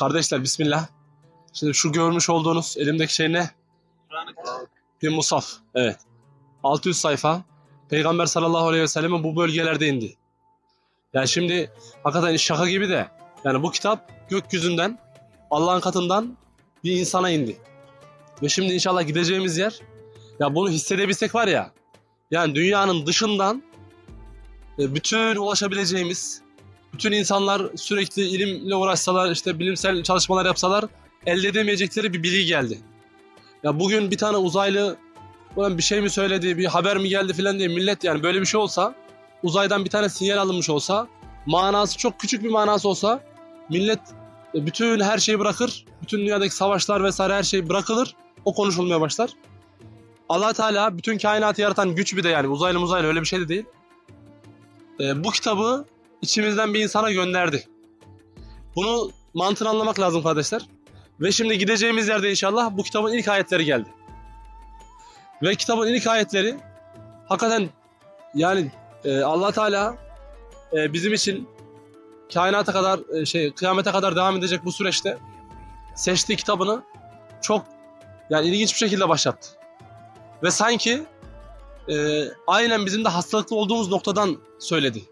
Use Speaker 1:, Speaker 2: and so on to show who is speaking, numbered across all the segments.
Speaker 1: Kardeşler bismillah. Şimdi şu görmüş olduğunuz elimdeki şey ne? Bir musaf. Evet. 600 sayfa. Peygamber sallallahu aleyhi ve sellem'in bu bölgelerde indi. Yani şimdi hakikaten şaka gibi de yani bu kitap gökyüzünden Allah'ın katından bir insana indi. Ve şimdi inşallah gideceğimiz yer ya bunu hissedebilsek var ya yani dünyanın dışından e, bütün ulaşabileceğimiz bütün insanlar sürekli ilimle uğraşsalar işte bilimsel çalışmalar yapsalar elde edemeyecekleri bir bilgi geldi. Ya bugün bir tane uzaylı ulan bir şey mi söyledi, bir haber mi geldi filan diye millet yani böyle bir şey olsa uzaydan bir tane sinyal alınmış olsa manası çok küçük bir manası olsa millet e, bütün her şeyi bırakır. Bütün dünyadaki savaşlar vesaire her şey bırakılır. O konuşulmaya başlar. Allah Teala bütün kainatı yaratan güç bir de yani uzaylı uzaylı öyle bir şey de değil. E, bu kitabı içimizden bir insana gönderdi. Bunu mantığını anlamak lazım kardeşler. Ve şimdi gideceğimiz yerde inşallah bu kitabın ilk ayetleri geldi. Ve kitabın ilk ayetleri hakikaten yani e, Allah Teala e, bizim için kainata kadar e, şey kıyamete kadar devam edecek bu süreçte seçtiği kitabını çok yani ilginç bir şekilde başlattı. Ve sanki e, aynen bizim de hastalıklı olduğumuz noktadan söyledi.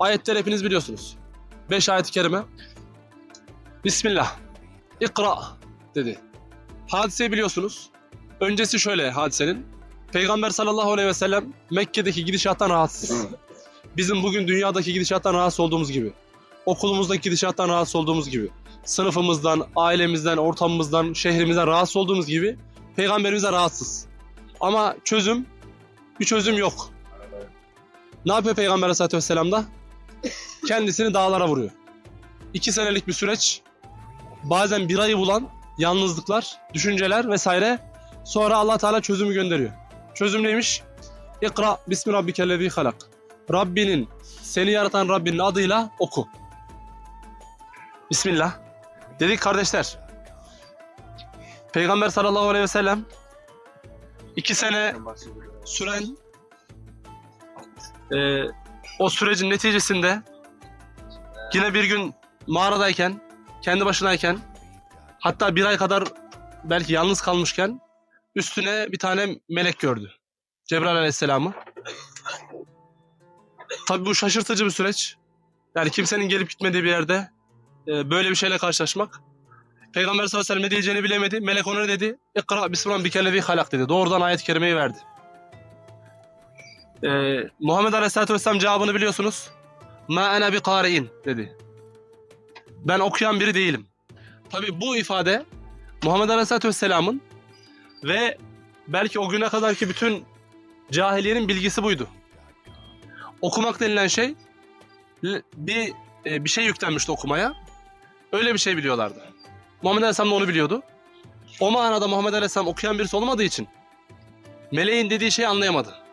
Speaker 1: Ayetleri hepiniz biliyorsunuz. Beş ayet-i kerime. Bismillah. İkra dedi. Hadiseyi biliyorsunuz. Öncesi şöyle hadisenin. Peygamber sallallahu aleyhi ve sellem Mekke'deki gidişattan rahatsız. Bizim bugün dünyadaki gidişattan rahatsız olduğumuz gibi. Okulumuzdaki gidişattan rahatsız olduğumuz gibi. Sınıfımızdan, ailemizden, ortamımızdan, şehrimizden rahatsız olduğumuz gibi Peygamberimiz de rahatsız. Ama çözüm, bir çözüm yok. Ne yapıyor Peygamber aleyhissalatü vesselam da? Kendisini dağlara vuruyor. İki senelik bir süreç, bazen bir ayı bulan yalnızlıklar, düşünceler vesaire. Sonra Allah Teala çözümü gönderiyor. Çözüm neymiş? İkra bismi rabbikellezi halak. Rabbinin, seni yaratan Rabbinin adıyla oku. Bismillah. Dedik kardeşler. Peygamber sallallahu aleyhi ve sellem iki sene süren e, o sürecin neticesinde yine bir gün mağaradayken, kendi başınayken hatta bir ay kadar belki yalnız kalmışken üstüne bir tane melek gördü. Cebrail aleyhisselamı. Tabii bu şaşırtıcı bir süreç. Yani kimsenin gelip gitmediği bir yerde e, böyle bir şeyle karşılaşmak. Peygamber sallallahu aleyhi ve sellem ne diyeceğini bilemedi. Melek ona ne dedi? İkra bismillahirrahmanirrahim halak dedi. Doğrudan ayet-i kerimeyi verdi. E, Muhammed aleyhisselatü vesselam cevabını biliyorsunuz. Ma ene bi kari'in dedi. Ben okuyan biri değilim. Tabii bu ifade Muhammed aleyhisselatü vesselamın ve belki o güne kadarki bütün cahiliyenin bilgisi buydu. Okumak denilen şey bir e, bir şey yüklenmişti okumaya. Öyle bir şey biliyorlardı. Muhammed Aleyhisselam da onu biliyordu. O manada Muhammed Aleyhisselam okuyan birisi olmadığı için meleğin dediği şeyi anlayamadı.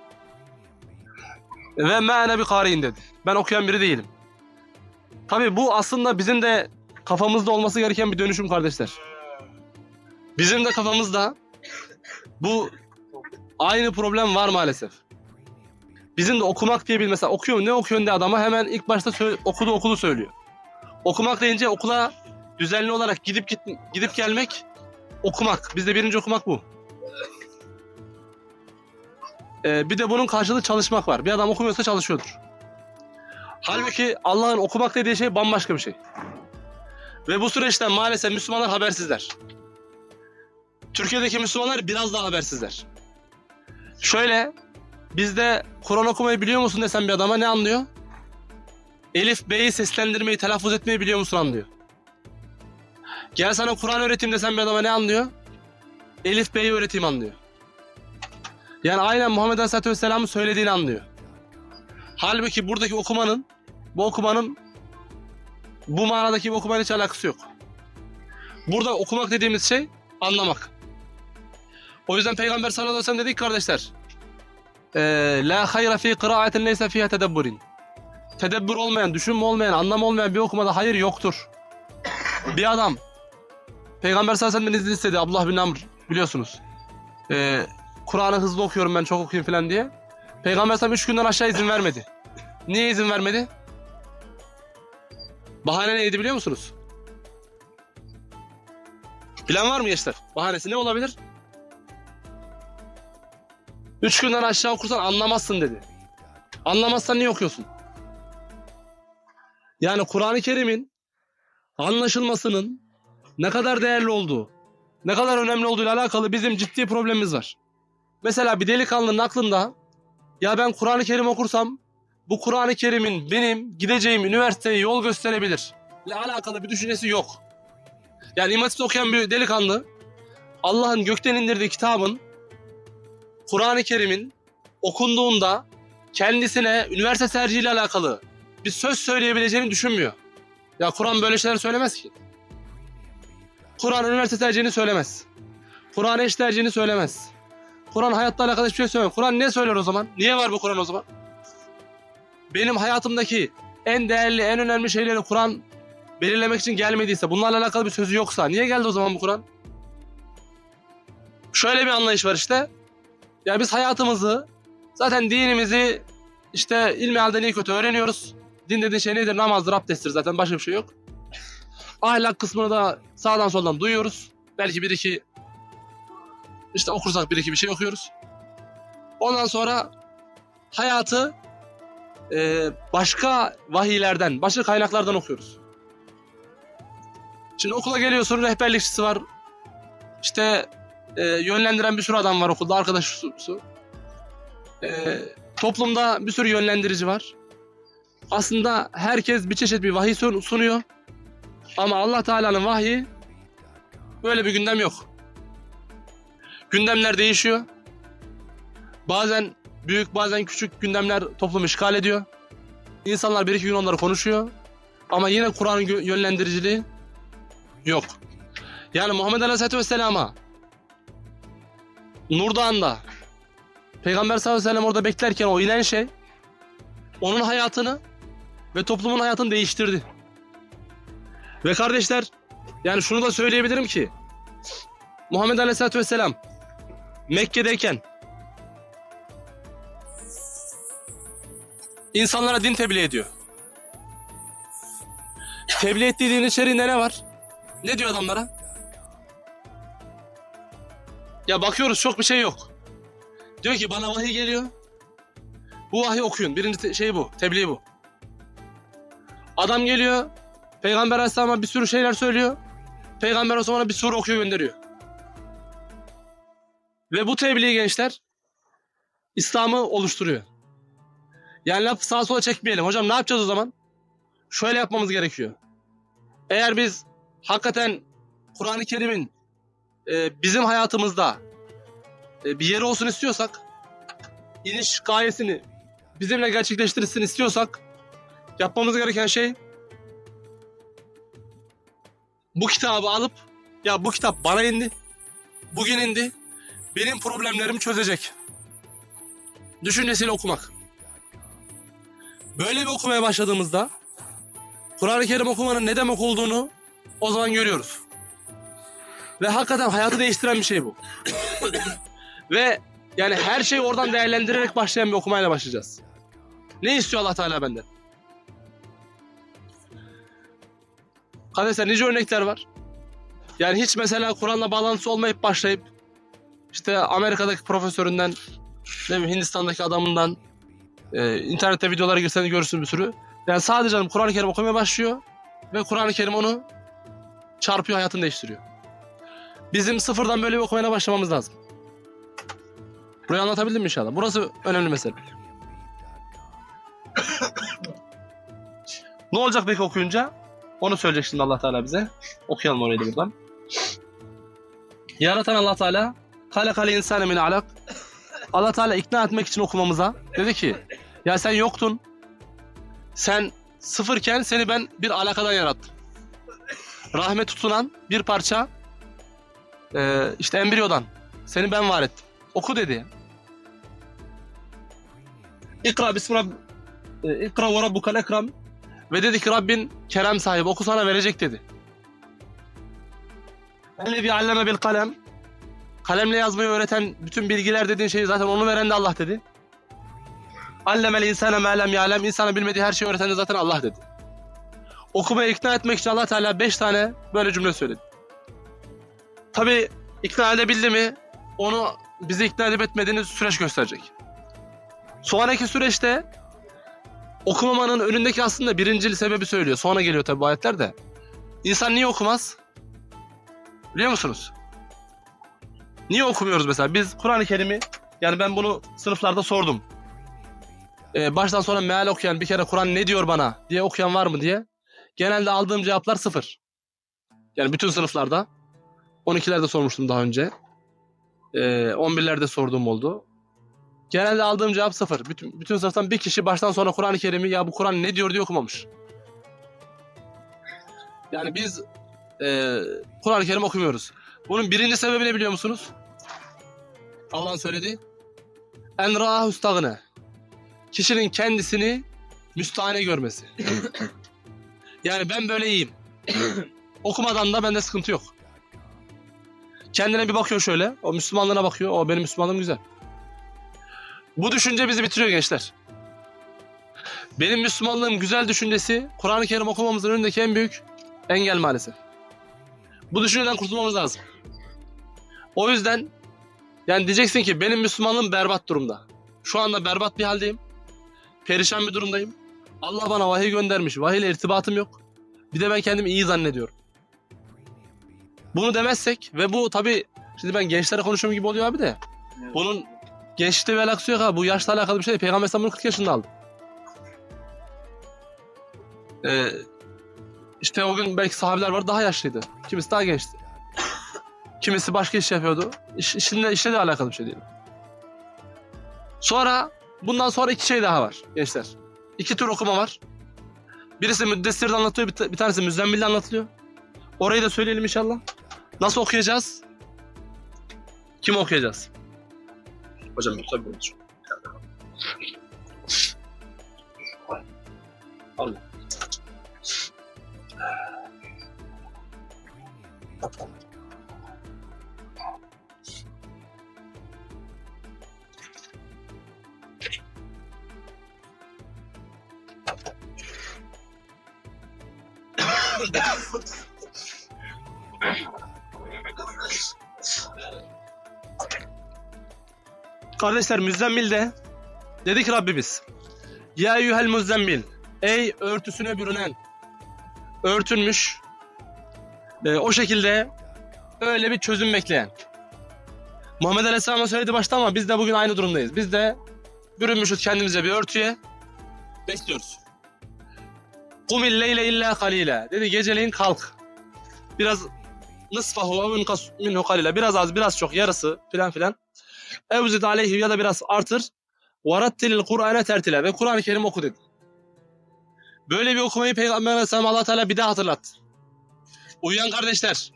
Speaker 1: Ve me'ene bir kari'in dedi. Ben okuyan biri değilim. Tabi bu aslında bizim de kafamızda olması gereken bir dönüşüm kardeşler. Bizim de kafamızda bu aynı problem var maalesef. Bizim de okumak diye bir mesela okuyor ne okuyorsun diye adama hemen ilk başta okudu okulu söylüyor. Okumak deyince okula düzenli olarak gidip git, gidip gelmek okumak. Bizde birinci okumak bu. Ee, bir de bunun karşılığı çalışmak var. Bir adam okumuyorsa çalışıyordur. Halbuki Allah'ın okumak dediği şey bambaşka bir şey. Ve bu süreçten maalesef Müslümanlar habersizler. Türkiye'deki Müslümanlar biraz daha habersizler. Şöyle, bizde Kur'an okumayı biliyor musun desem bir adama ne anlıyor? Elif B'yi seslendirmeyi, telaffuz etmeyi biliyor musun anlıyor. Gel sana Kur'an öğreteyim desem bir adama ne anlıyor? Elif B'yi öğreteyim anlıyor. Yani aynen Muhammed Aleyhisselatü Vesselam'ın söylediğini anlıyor. Halbuki buradaki okumanın, bu okumanın bu manadaki bir okumanın hiç alakası yok. Burada okumak dediğimiz şey anlamak. O yüzden Peygamber sallallahu aleyhi ve sellem dedi ki kardeşler. eee, La hayra fi kıraatin leysa fiha tedebburin. Tedebbür olmayan, düşünme olmayan, anlam olmayan bir okumada hayır yoktur. Bir adam Peygamber sallallahu aleyhi ve sellem'den izin istedi Abdullah bin Amr biliyorsunuz. Eee Kur'an'ı hızlı okuyorum ben çok okuyayım falan diye. Peygamber sallallahu 3 günden aşağı izin vermedi. Niye izin vermedi? Bahane neydi biliyor musunuz? Bilen var mı gençler? Bahanesi ne olabilir? Üç günden aşağı okursan anlamazsın dedi. Anlamazsan niye okuyorsun? Yani Kur'an-ı Kerim'in anlaşılmasının ne kadar değerli olduğu, ne kadar önemli olduğuyla alakalı bizim ciddi problemimiz var. Mesela bir delikanlının aklında ya ben Kur'an-ı Kerim okursam bu Kur'an-ı Kerim'in benim gideceğim üniversiteye yol gösterebilir ile alakalı bir düşüncesi yok. Yani İmam okuyan bir delikanlı Allah'ın gökten indirdiği kitabın Kur'an-ı Kerim'in okunduğunda kendisine üniversite tercihiyle alakalı bir söz söyleyebileceğini düşünmüyor. Ya Kur'an böyle şeyler söylemez ki. Kur'an üniversite tercihini söylemez. Kur'an eş tercihini söylemez. Kur'an hayatla alakalı hiçbir şey söylemez. Kur'an ne söyler o zaman? Niye var bu Kur'an o zaman? Benim hayatımdaki en değerli, en önemli şeyleri Kur'an belirlemek için gelmediyse, bunlarla alakalı bir sözü yoksa niye geldi o zaman bu Kur'an? Şöyle bir anlayış var işte. Ya biz hayatımızı, zaten dinimizi işte ilmi halden iyi kötü öğreniyoruz. Din dediğin şey nedir? Namazdır, abdesttir zaten başka bir şey yok. Ahlak kısmını da sağdan soldan duyuyoruz. Belki bir iki işte okursak bir iki bir şey okuyoruz. Ondan sonra hayatı e, başka vahiylerden, başka kaynaklardan okuyoruz. Şimdi okula geliyorsun, rehberlikçisi var. İşte e, yönlendiren bir sürü adam var okulda, arkadaş. E, toplumda bir sürü yönlendirici var. Aslında herkes bir çeşit bir vahiy sun- sunuyor. Ama Allah Teala'nın vahyi böyle bir gündem yok. Gündemler değişiyor. Bazen büyük bazen küçük gündemler toplumu işgal ediyor. İnsanlar bir iki gün onları konuşuyor. Ama yine Kur'an'ın yönlendiriciliği yok. Yani Muhammed Aleyhisselatü Vesselam'a Nur Dağı'nda Peygamber sallallahu aleyhi ve orada beklerken o inen şey onun hayatını ve toplumun hayatını değiştirdi. Ve kardeşler yani şunu da söyleyebilirim ki Muhammed Aleyhisselatü Vesselam Mekke'deyken insanlara din tebliğ ediyor. Tebliğ ettiği din içeriğinde ne var? Ne diyor adamlara? Ya bakıyoruz çok bir şey yok. Diyor ki bana vahiy geliyor. Bu vahiy okuyun. Birinci te- şey bu. Tebliğ bu. Adam geliyor. Peygamber Aleyhisselam'a bir sürü şeyler söylüyor. Peygamber zaman bir soru okuyor gönderiyor. Ve bu tebliğ gençler İslam'ı oluşturuyor. Yani laf sağa sola çekmeyelim. Hocam ne yapacağız o zaman? Şöyle yapmamız gerekiyor. Eğer biz hakikaten Kur'an-ı Kerim'in e, bizim hayatımızda e, bir yeri olsun istiyorsak, iniş gayesini bizimle gerçekleştirsin istiyorsak yapmamız gereken şey bu kitabı alıp ya bu kitap bana indi, bugün indi, benim problemlerimi çözecek. Düşüncesiyle okumak. Böyle bir okumaya başladığımızda Kur'an-ı Kerim okumanın ne demek olduğunu o zaman görüyoruz. Ve hakikaten hayatı değiştiren bir şey bu. Ve yani her şeyi oradan değerlendirerek başlayan bir okumayla başlayacağız. Ne istiyor Allah Teala benden? Kardeşler nice örnekler var. Yani hiç mesela Kur'an'la bağlantısı olmayıp başlayıp işte Amerika'daki profesöründen, ne bileyim Hindistan'daki adamından, e, internette videolara girseniz görürsün bir sürü. Yani sadece Kur'an-ı Kerim okumaya başlıyor ve Kur'an-ı Kerim onu çarpıyor, hayatını değiştiriyor. Bizim sıfırdan böyle bir okumaya başlamamız lazım. Burayı anlatabildim mi inşallah? Burası önemli mesele. ne olacak peki okuyunca? Onu söyleyecek şimdi Allah Teala bize. Okuyalım orayı da buradan. Yaratan Allah Teala halakale insane min alak. Allah Teala ikna etmek için okumamıza dedi ki ya sen yoktun. Sen sıfırken seni ben bir alakadan yarattım. Rahme tutunan bir parça e, işte embriyodan seni ben var ettim. Oku dedi. İkra bismi Rabb e, İkra ve rabbukal ekram ve dedi ki Rabbin kerem sahibi oku sana verecek dedi. Ellezî alleme bil kalem Kalemle yazmayı öğreten bütün bilgiler dediğin şeyi zaten onu veren de Allah dedi. Allemel insane ma lem ya'lem insana bilmediği her şeyi öğreten de zaten Allah dedi. Okumaya ikna etmek için Allah Teala 5 tane böyle cümle söyledi. Tabii ikna edebildi mi? Onu bizi ikna edip etmediğini süreç gösterecek. Sonraki süreçte okumamanın önündeki aslında birincil sebebi söylüyor. Sonra geliyor tabii bu ayetler de. İnsan niye okumaz? Biliyor musunuz? Niye okumuyoruz mesela? Biz Kur'an-ı Kerim'i yani ben bunu sınıflarda sordum. Ee, baştan sona meal okuyan bir kere Kur'an ne diyor bana diye okuyan var mı diye. Genelde aldığım cevaplar sıfır. Yani bütün sınıflarda. 12'lerde sormuştum daha önce. Ee, 11'lerde sorduğum oldu. Genelde aldığım cevap sıfır. Bütün, bütün sınıftan bir kişi baştan sona Kur'an-ı Kerim'i ya bu Kur'an ne diyor diye okumamış. Yani biz e, Kur'an-ı Kerim okumuyoruz. Bunun birinci sebebi ne biliyor musunuz? Allah'ın söylediği. En râhu stagne. Kişinin kendisini müstahane görmesi. yani ben böyle iyiyim. Okumadan da bende sıkıntı yok. Kendine bir bakıyor şöyle. O Müslümanlığına bakıyor. O benim Müslümanlığım güzel. Bu düşünce bizi bitiriyor gençler. Benim Müslümanlığım güzel düşüncesi Kur'an-ı Kerim okumamızın önündeki en büyük engel maalesef. Bu düşünceden kurtulmamız lazım. O yüzden yani diyeceksin ki benim Müslümanlığım berbat durumda. Şu anda berbat bir haldeyim. Perişan bir durumdayım. Allah bana vahiy göndermiş. Vahiy ile irtibatım yok. Bir de ben kendimi iyi zannediyorum. Bunu demezsek ve bu tabi şimdi ben gençlere konuşuyorum gibi oluyor abi de. Bunun gençlikte bir alakası yok abi. Bu yaşla alakalı bir şey değil. Peygamber bunu 40 yaşında aldı. Ee, işte o gün belki sahabeler var daha yaşlıydı. Kimisi daha gençti. Kimisi başka iş yapıyordu. İş, işinle, işle de alakalı bir şey değil. Sonra bundan sonra iki şey daha var gençler. İki tür okuma var. Birisi Müddessir'de anlatıyor, bir, ta- bir tanesi Müzzemmil'de anlatılıyor. Orayı da söyleyelim inşallah. Nasıl okuyacağız? Kim okuyacağız? Hocam tabii bunu çok. Al. Kardeşler Müzzemmil'de dedi ki Rabbimiz Ya eyyuhel müzzemmil Ey örtüsüne bürünen örtünmüş e, o şekilde öyle bir çözüm bekleyen. Muhammed Aleyhisselam'a söyledi başta ama biz de bugün aynı durumdayız. Biz de bürünmüşüz kendimize bir örtüye bekliyoruz. Kumil leyle illa kalile. Dedi geceleyin kalk. Biraz nısfahu ve minhu kalile. Biraz az biraz çok yarısı filan filan. Evzid aleyhi ya da biraz artır. Varattilil Kur'an'e tertile. Ve Kur'an-ı Kerim oku dedi. Böyle bir okumayı Peygamber Aleyhisselam allah Teala bir daha hatırlattı. Uyuyan kardeşler.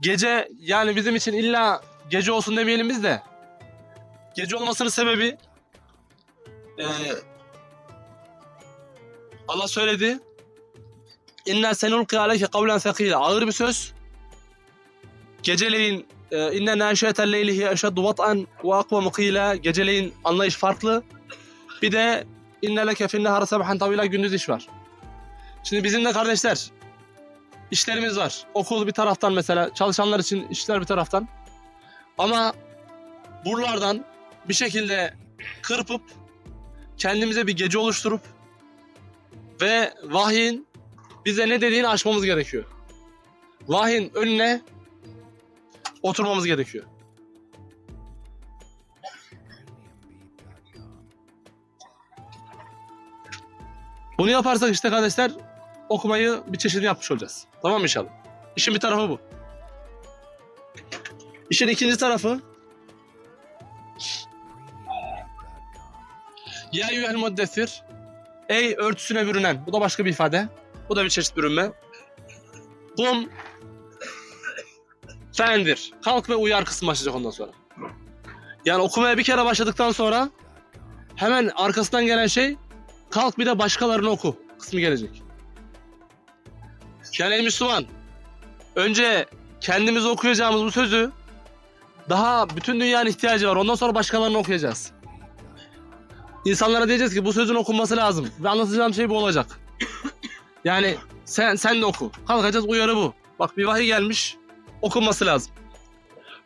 Speaker 1: Gece yani bizim için illa gece olsun demeyelim biz de. Gece olmasının sebebi eee, Allah söyledi. İnna senulqi aleyke kavlen thakila. Ağır bir söz. Geceleyin e, inne naşiyetel leyli hiye eşeddu vat'an ve akvamu qila. Geceleyin anlayış farklı. Bir de inne leke fin nehar sabhan tavila gündüz iş var. Şimdi bizim de kardeşler işlerimiz var. Okul bir taraftan mesela çalışanlar için işler bir taraftan. Ama buralardan bir şekilde kırpıp kendimize bir gece oluşturup ve vahyin bize ne dediğini aşmamız gerekiyor. Vahyin önüne oturmamız gerekiyor. Bunu yaparsak işte kardeşler okumayı bir çeşidini yapmış olacağız. Tamam inşallah? İşin bir tarafı bu. İşin ikinci tarafı Ya eyyuhel muddessir Ey örtüsüne bürünen. Bu da başka bir ifade. Bu da bir çeşit bürünme. Kum fendir. Kalk ve uyar kısmı başlayacak ondan sonra. Yani okumaya bir kere başladıktan sonra hemen arkasından gelen şey kalk bir de başkalarını oku kısmı gelecek. Yani Müslüman önce kendimiz okuyacağımız bu sözü daha bütün dünyanın ihtiyacı var. Ondan sonra başkalarını okuyacağız. İnsanlara diyeceğiz ki bu sözün okunması lazım. Ve anlatacağım şey bu olacak. Yani sen sen de oku. Kalkacağız uyarı bu. Bak bir vahiy gelmiş. Okunması lazım.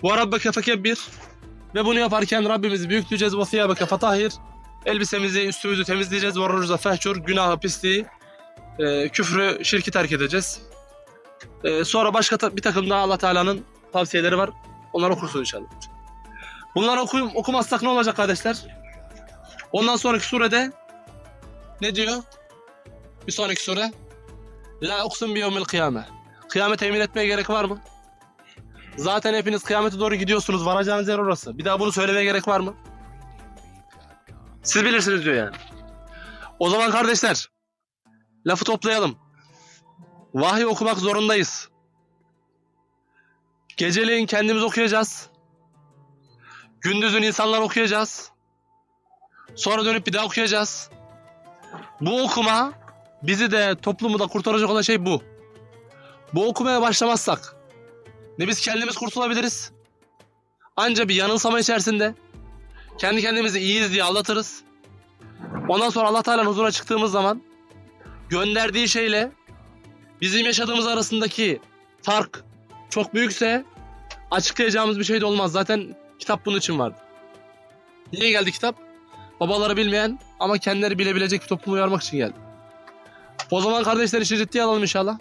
Speaker 1: Ve rabbeke fekebbir. Ve bunu yaparken Rabbimizi büyükleyeceğiz. Ve thiyabeke fatahhir. Elbisemizi, üstümüzü temizleyeceğiz. Ve rucuza fehcur. Günahı, pisliği, e, küfrü, şirki terk edeceğiz. E, sonra başka ta- bir takım daha Allah Teala'nın tavsiyeleri var. Onları okursun inşallah. Bunları okuyum, okumazsak ne olacak kardeşler? Ondan sonraki surede ne diyor? Bir sonraki sure. La uksun bi yevmil kıyame. Kıyamete yemin etmeye gerek var mı? Zaten hepiniz kıyamete doğru gidiyorsunuz. Varacağınız yer orası. Bir daha bunu söylemeye gerek var mı? Siz bilirsiniz diyor yani. O zaman kardeşler lafı toplayalım. Vahiy okumak zorundayız. Geceleyin kendimiz okuyacağız. Gündüzün insanlar okuyacağız. Sonra dönüp bir daha okuyacağız. Bu okuma bizi de toplumu da kurtaracak olan şey bu. Bu okumaya başlamazsak ne biz kendimiz kurtulabiliriz. Anca bir yanılsama içerisinde kendi kendimizi iyiyiz diye aldatırız. Ondan sonra Allah Teala'nın huzuruna çıktığımız zaman gönderdiği şeyle bizim yaşadığımız arasındaki fark çok büyükse açıklayacağımız bir şey de olmaz. Zaten kitap bunun için vardı. Niye geldi kitap? Babaları bilmeyen ama kendileri bilebilecek bir toplumu uyarmak için geldi. O zaman kardeşler işi ciddiye alalım inşallah.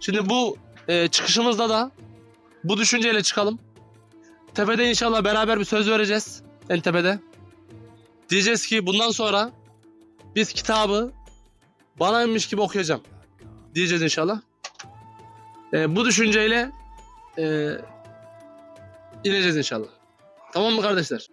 Speaker 1: Şimdi bu e, çıkışımızda da bu düşünceyle çıkalım. Tepede inşallah beraber bir söz vereceğiz. En tepede. Diyeceğiz ki bundan sonra biz kitabı bana inmiş gibi okuyacağım. Diyeceğiz inşallah. E, bu düşünceyle e, ineceğiz inşallah. Tamam mı kardeşler?